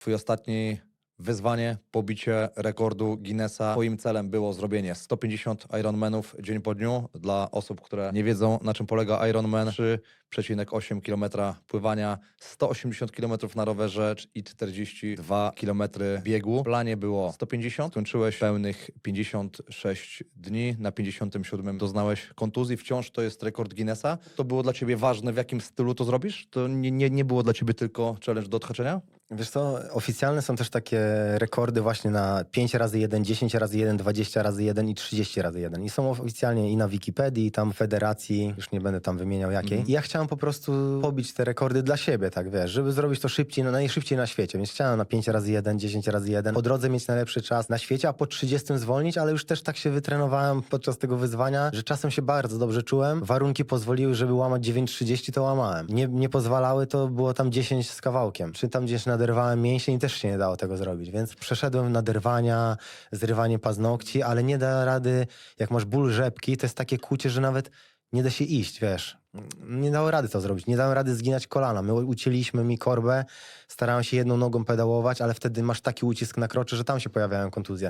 Twój ostatni wyzwanie, pobicie rekordu Guinnessa. Twoim celem było zrobienie 150 Ironmanów dzień po dniu. Dla osób, które nie wiedzą, na czym polega Ironman, 3,8 km pływania, 180 km na rowerze i 42 km biegu. W planie było 150, kończyłeś pełnych 56 dni. Na 57 doznałeś kontuzji. Wciąż to jest rekord Guinnessa. To było dla ciebie ważne, w jakim stylu to zrobisz? To nie, nie, nie było dla ciebie tylko challenge do odhaczenia? Wiesz co, oficjalne są też takie rekordy właśnie na 5 razy 1, 10 razy 1, 20 razy 1 i 30 razy 1. I są oficjalnie i na Wikipedii, i tam federacji, już nie będę tam wymieniał jakiej. Mhm. I ja chciałem po prostu pobić te rekordy dla siebie, tak wiesz, żeby zrobić to szybciej, no najszybciej na świecie. Więc chciałem na 5 razy 1, 10 razy 1, po drodze mieć najlepszy czas na świecie, a po 30 zwolnić, ale już też tak się wytrenowałem podczas tego wyzwania, że czasem się bardzo dobrze czułem. Warunki pozwoliły, żeby łamać 9.30, to łamałem. Nie, nie pozwalały, to było tam 10 z kawałkiem. Czy tam gdzieś naderwałem mięsień i też się nie dało tego zrobić, więc przeszedłem naderwania, zrywanie paznokci, ale nie da rady, jak masz ból rzepki, to jest takie kłucie, że nawet nie da się iść, wiesz. Nie dało rady to zrobić, nie dałem rady zginać kolana. My ucięliśmy mi korbę, starałem się jedną nogą pedałować, ale wtedy masz taki ucisk na kroczy, że tam się pojawiają kontuzje.